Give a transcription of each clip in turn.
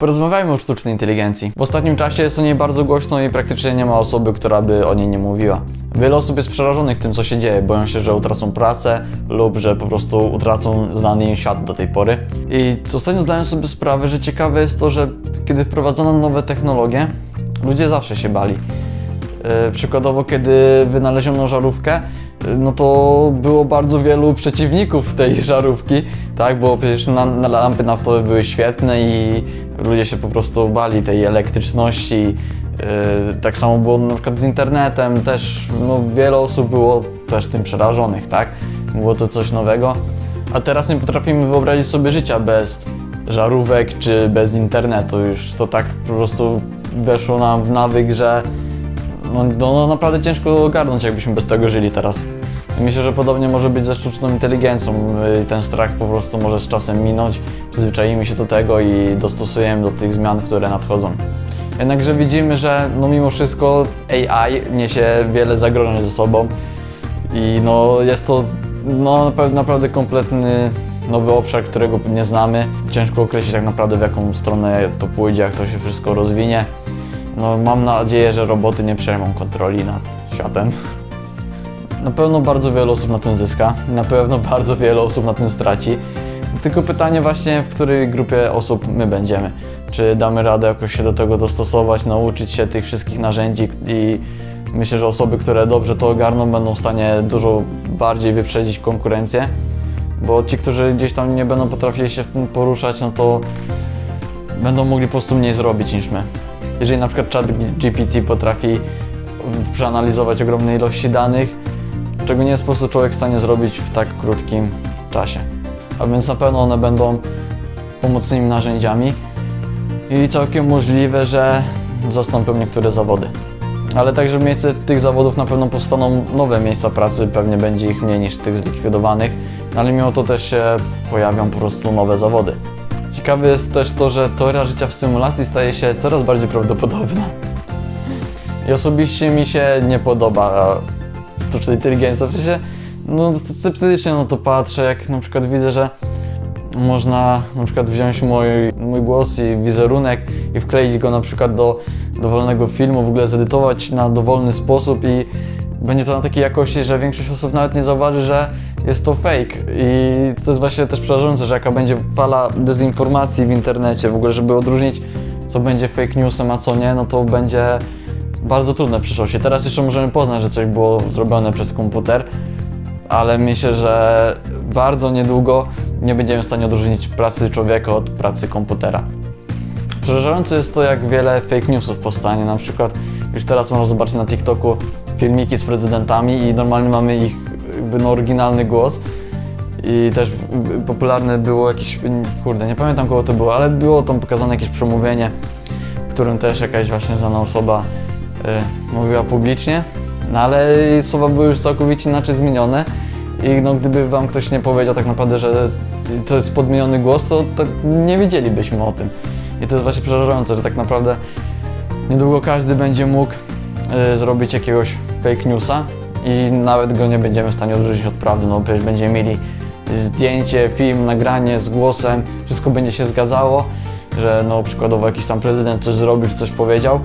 Porozmawiajmy o sztucznej inteligencji. W ostatnim czasie jest o niej bardzo głośno i praktycznie nie ma osoby, która by o niej nie mówiła. Wiele osób jest przerażonych tym, co się dzieje. Boją się, że utracą pracę lub że po prostu utracą znany im świat do tej pory. I ostatnio zdają sobie sprawę, że ciekawe jest to, że kiedy wprowadzono nowe technologie, ludzie zawsze się bali. E, Przykładowo, kiedy wynaleziono żarówkę, no to było bardzo wielu przeciwników tej żarówki, tak, bo przecież na, na lampy naftowe były świetne i ludzie się po prostu bali tej elektryczności. E, Tak samo było na przykład z internetem, też no, wiele osób było też tym przerażonych, tak, było to coś nowego, a teraz nie potrafimy wyobrazić sobie życia bez żarówek czy bez internetu, już to tak po prostu weszło nam w nawyk, że no, no, no naprawdę ciężko ogarnąć, jakbyśmy bez tego żyli teraz. Myślę, że podobnie może być ze sztuczną inteligencją. Y, Ten strach po prostu może z czasem minąć, przyzwyczaimy się do tego i dostosujemy do tych zmian, które nadchodzą. Jednakże widzimy, że no mimo wszystko AI niesie wiele zagrożeń ze sobą i no jest to no, naprawdę kompletny nowy obszar, którego nie znamy. Ciężko określić tak naprawdę w jaką stronę to pójdzie, jak to się wszystko rozwinie. No, mam nadzieję, że roboty nie przejmą kontroli nad światem. Na pewno bardzo wiele osób na tym zyska, na pewno bardzo wiele osób na tym straci. Tylko pytanie właśnie, w której grupie osób my będziemy. Czy damy radę jakoś się do tego dostosować, nauczyć się tych wszystkich narzędzi i myślę, że osoby, które dobrze to ogarną, będą w stanie dużo bardziej wyprzedzić konkurencję. Bo ci, którzy gdzieś tam nie będą potrafili się w tym poruszać, no to będą mogli po prostu mniej zrobić niż my. Jeżeli na przykład chat GPT potrafi przeanalizować ogromne ilości danych, czego nie jest po prostu człowiek w stanie zrobić w tak krótkim czasie. A więc na pewno one będą pomocnymi narzędziami i całkiem możliwe, że zastąpią niektóre zawody. Ale także w miejsce tych zawodów na pewno powstaną nowe miejsca pracy, pewnie będzie ich mniej niż tych zlikwidowanych, no ale mimo to też się pojawią po prostu nowe zawody. Ciekawe jest też to, że teoria życia w symulacji staje się coraz bardziej prawdopodobna. I osobiście mi się nie podoba sztuczna inteligencja. W sensie, no sceptycznie na to patrzę, jak na przykład widzę, że można na przykład wziąć mój, mój głos i wizerunek i wkleić go na przykład do dowolnego filmu, w ogóle zedytować na dowolny sposób i będzie to na takiej jakości, że większość osób nawet nie zauważy, że jest to fake. I to jest właśnie też przerażające, że jaka będzie fala dezinformacji w internecie, w ogóle, żeby odróżnić, co będzie fake newsem, a co nie, no to będzie bardzo trudne w przyszłości. Teraz jeszcze możemy poznać, że coś było zrobione przez komputer, ale myślę, że bardzo niedługo nie będziemy w stanie odróżnić pracy człowieka od pracy komputera. Przerażające jest to, jak wiele fake newsów powstanie. Na przykład już teraz można zobaczyć na TikToku filmiki z prezydentami i normalnie mamy ich jakby no, oryginalny głos. I też popularne było jakieś, kurde, nie pamiętam kogo to było, ale było tam pokazane jakieś przemówienie, w którym też jakaś właśnie znana osoba y, mówiła publicznie, no ale słowa były już całkowicie inaczej zmienione i no, gdyby wam ktoś nie powiedział tak naprawdę, że to jest podmieniony głos, to, to nie wiedzielibyśmy o tym. I to jest właśnie przerażające, że tak naprawdę niedługo każdy będzie mógł y, zrobić jakiegoś fake newsa i nawet go nie będziemy w stanie odróżnić od prawdy, no przecież będziemy mieli zdjęcie, film, nagranie z głosem, wszystko będzie się zgadzało, że no przykładowo jakiś tam prezydent coś zrobił, coś powiedział,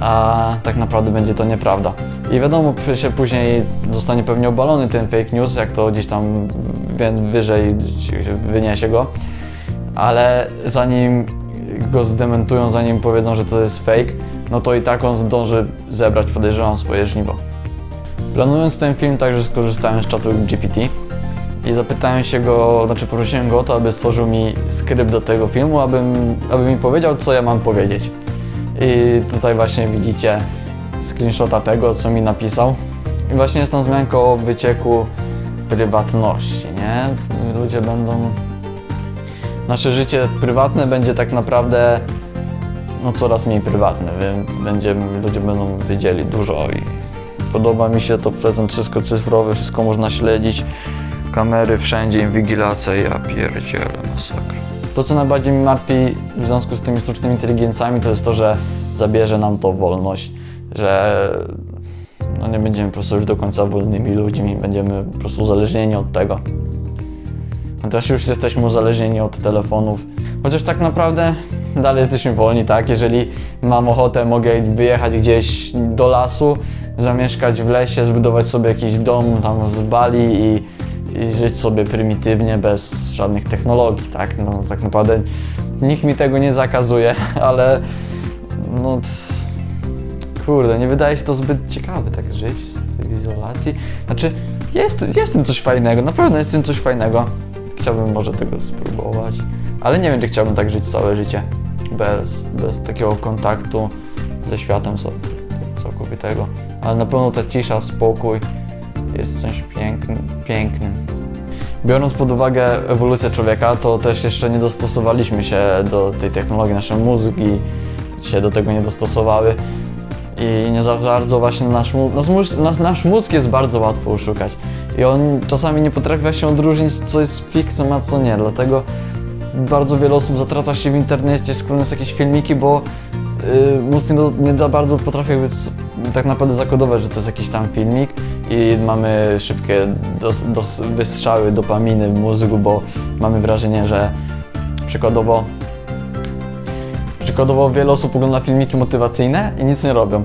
a tak naprawdę będzie to nieprawda. I wiadomo, się później zostanie pewnie obalony ten fake news, jak to gdzieś tam wyżej wyniesie go, ale zanim go zdementują, zanim powiedzą, że to jest fake, no to i tak on zdąży zebrać, podejrzewam, swoje żniwo. Planując ten film także skorzystałem z czatu GPT i zapytałem się go, znaczy poprosiłem go o to, aby stworzył mi skrypt do tego filmu, abym, aby mi powiedział, co ja mam powiedzieć. I tutaj właśnie widzicie screenshota tego, co mi napisał. I właśnie jest tam wzmianka o wycieku prywatności, nie? Ludzie będą... Nasze życie prywatne będzie tak naprawdę no coraz mniej prywatne, więc będziemy, ludzie będą wiedzieli dużo i podoba mi się to, ten wszystko cyfrowe, wszystko można śledzić, kamery wszędzie, inwigilacja, ja pierdzielę, masakra. To, co najbardziej mi martwi w związku z tymi sztucznymi inteligencjami, to jest to, że zabierze nam to wolność, że no nie będziemy po prostu już do końca wolnymi ludźmi, będziemy po prostu uzależnieni od tego. Też już jesteśmy uzależnieni od telefonów. Chociaż tak naprawdę dalej jesteśmy wolni, tak? Jeżeli mam ochotę, mogę wyjechać gdzieś do lasu, zamieszkać w lesie, zbudować sobie jakiś dom tam z Bali i, i żyć sobie prymitywnie, bez żadnych technologii, tak? No tak naprawdę nikt mi tego nie zakazuje, ale no kurde, nie wydaje się to zbyt ciekawe tak żyć w izolacji. Znaczy, jest, jest w tym coś fajnego, naprawdę jest w tym coś fajnego. Chciałbym może tego spróbować, ale nie wiem, czy chciałbym tak żyć całe życie bez, bez takiego kontaktu ze światem całkowitego. Ale na pewno ta cisza, spokój jest czymś pięknym. pięknym. Biorąc pod uwagę ewolucję człowieka, to też jeszcze nie dostosowaliśmy się do tej technologii, nasze mózgi się do tego nie dostosowały i nie za bardzo właśnie nasz, nasz, nasz, nasz mózg jest bardzo łatwo oszukać i on czasami nie potrafi właśnie odróżnić co jest fiksem, a co nie, dlatego bardzo wiele osób zatraca się w internecie scrollując jakieś filmiki, bo yy, mózg nie, do, nie bardzo potrafi jakby tak naprawdę zakodować, że to jest jakiś tam filmik i mamy szybkie dos, dos, wystrzały dopaminy w mózgu, bo mamy wrażenie, że przykładowo Przykładowo wiele osób ogląda filmiki motywacyjne i nic nie robią.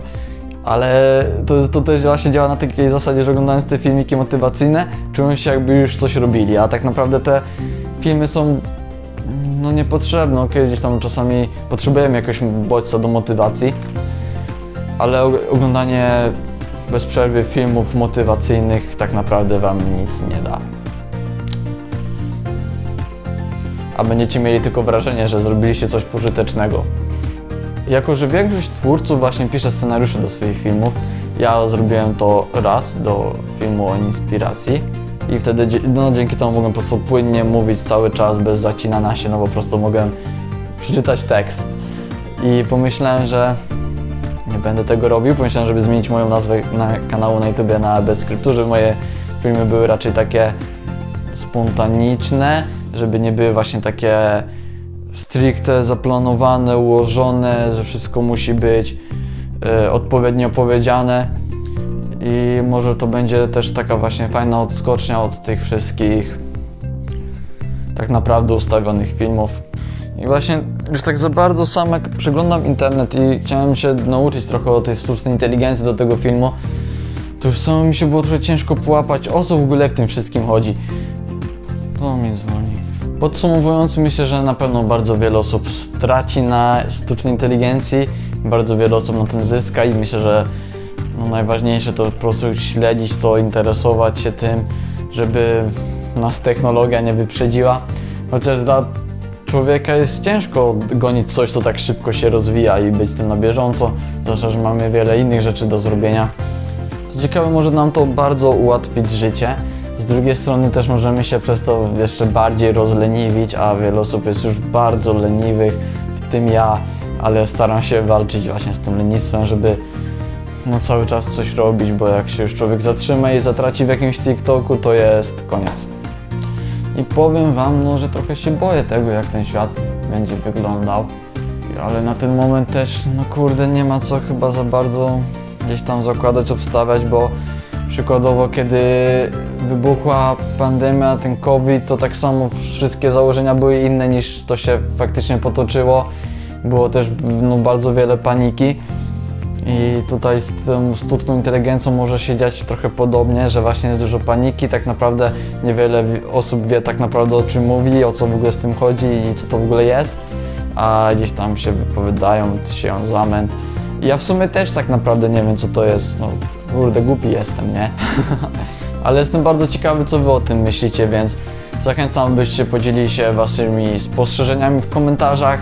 Ale to, to też właśnie działa na takiej zasadzie, że oglądając te filmiki motywacyjne, czują się jakby już coś robili, a tak naprawdę te filmy są no niepotrzebne. Okej, gdzieś tam czasami potrzebujemy jakiegoś bodźca do motywacji, ale og- oglądanie bez przerwy filmów motywacyjnych tak naprawdę wam nic nie da. a będziecie mieli tylko wrażenie, że zrobiliście coś pożytecznego. Jako, że większość twórców właśnie pisze scenariusze do swoich filmów, ja zrobiłem to raz do filmu o inspiracji i wtedy no, dzięki temu mogłem po prostu płynnie mówić cały czas bez zacinania się, no po prostu mogłem przeczytać tekst. I pomyślałem, że nie będę tego robił. Pomyślałem, żeby zmienić moją nazwę na kanału na YouTube na bez skryptu, żeby moje filmy były raczej takie spontaniczne, żeby nie były właśnie takie stricte zaplanowane, ułożone, że wszystko musi być e, odpowiednio powiedziane. I może to będzie też taka właśnie fajna odskocznia od tych wszystkich tak naprawdę ustawionych filmów. I właśnie już tak za bardzo sam jak przeglądam internet i chciałem się nauczyć trochę o tej sztucznej inteligencji do tego filmu, to już samo mi się było trochę ciężko połapać, o co w ogóle w tym wszystkim chodzi. To dzwoni. Podsumowując, myślę, że na pewno bardzo wiele osób straci na sztucznej inteligencji, bardzo wiele osób na tym zyska i myślę, że no najważniejsze to po prostu śledzić to, interesować się tym, żeby nas technologia nie wyprzedziła. Chociaż dla człowieka jest ciężko gonić coś, co tak szybko się rozwija i być z tym na bieżąco, zwłaszcza, że mamy wiele innych rzeczy do zrobienia. Co ciekawe, może nam to bardzo ułatwić życie. Drugiej strony też możemy się przez to jeszcze bardziej rozleniwić, a wiele osób jest już bardzo leniwych, w tym ja, ale staram się walczyć właśnie z tym lenistwem, żeby no cały czas coś robić, bo jak się już człowiek zatrzyma i zatraci w jakimś TikToku, to jest koniec. I powiem wam, no, że trochę się boję tego, jak ten świat będzie wyglądał. Ale na ten moment też, no kurde, nie ma co chyba za bardzo gdzieś tam zakładać, obstawiać, bo przykładowo, kiedy wybuchła pandemia, ten COVID, to tak samo wszystkie założenia były inne niż to się faktycznie potoczyło. Było też no, bardzo wiele paniki. I tutaj z tą sztuczną inteligencją może się dziać trochę podobnie, że właśnie jest dużo paniki, tak naprawdę niewiele wi- osób wie tak naprawdę o czym mówi, o co w ogóle z tym chodzi i co to w ogóle jest, a gdzieś tam się wypowiadają, sieją zamęt. Ja w sumie też tak naprawdę nie wiem co to jest, no kurde głupi jestem, nie? Ale jestem bardzo ciekawy co wy o tym myślicie, więc zachęcam byście podzielili się waszymi spostrzeżeniami w komentarzach.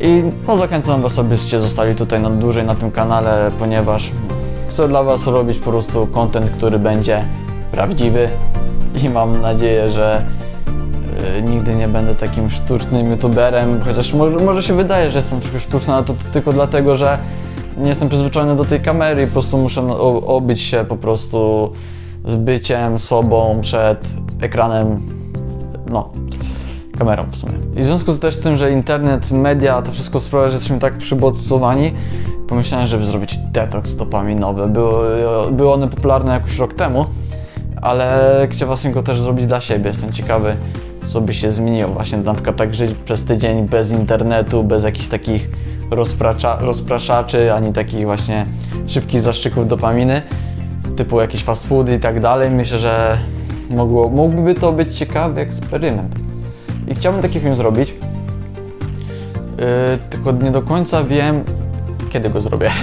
I no, zachęcam Was, abyście zostali tutaj na dłużej na tym kanale, ponieważ chcę dla Was robić po prostu content, który będzie prawdziwy i mam nadzieję, że y, nigdy nie będę takim sztucznym youtuberem, chociaż może, może się wydaje, że jestem trochę sztuczny, ale to, to tylko dlatego, że nie jestem przyzwyczajony do tej kamery i po prostu muszę obyć się po prostu z byciem sobą przed ekranem, no, kamerą w sumie. I w związku z też z tym, że internet, media, to wszystko sprawia, że jesteśmy tak przybodźcowani, pomyślałem, żeby zrobić detoks dopaminowy. Były, były one popularne jakoś rok temu, ale chciałbym go też zrobić dla siebie. Jestem ciekawy, co by się zmieniło. Właśnie na przykład tak żyć przez tydzień bez internetu, bez jakichś takich rozpracza, rozpraszaczy, ani takich właśnie szybkich zastrzyków dopaminy, typu jakieś fast foody i tak dalej. Myślę, że mogło, mógłby to być ciekawy eksperyment. I chciałbym taki film zrobić. Yy, tylko nie do końca wiem, kiedy go zrobię.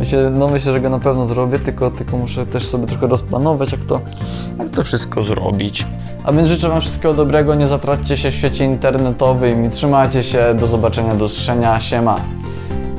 Myślę, no myślę, że go na pewno zrobię, tylko, tylko muszę też sobie trochę rozplanować, jak to, jak to wszystko zrobić. A więc życzę Wam wszystkiego dobrego, nie zatraćcie się w świecie internetowym i trzymajcie się, do zobaczenia, do usłyszenia, siema.